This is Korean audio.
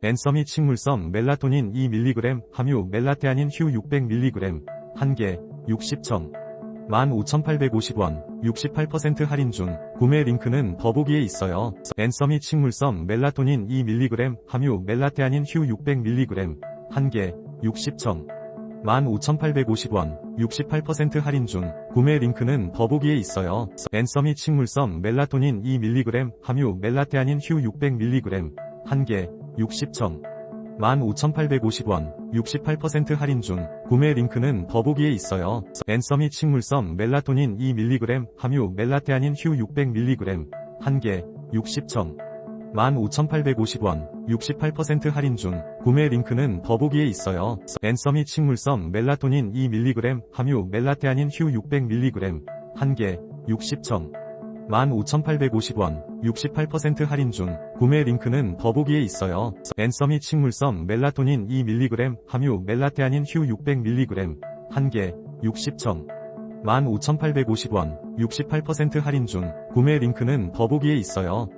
앤서미 식물성 멜라토닌 2mg 함유 멜라테아닌 휴 600mg 1개 60청 15,850원 68% 할인 중 구매 링크는 더보기에 있어요. 앤서미 식물성 멜라토닌 2mg 함유 멜라테아닌 휴 600mg 1개 60청 15,850원 68% 할인 중 구매 링크는 더보기에 있어요. 앤서미 식물성 멜라토닌 2mg 함유 멜라테아닌 휴 600mg 1개 60청 15,850원 68% 할인 중 구매 링크는 더보기에 있어요. 앤서미 식물성 멜라토닌 2mg 함유 멜라테아닌 휴 600mg 1개 60청 15,850원 68% 할인 중 구매 링크는 더보기에 있어요. 앤서미 식물성 멜라토닌 2mg 함유 멜라테아닌 휴 600mg 1개 60청 15,850원 68% 할인 중 구매 링크는 더보기에 있어요. 앤서미 식물성 멜라토닌 2mg 함유 멜라테아닌 휴 600mg 1개 60청 15,850원 68% 할인 중 구매 링크는 더보기에 있어요.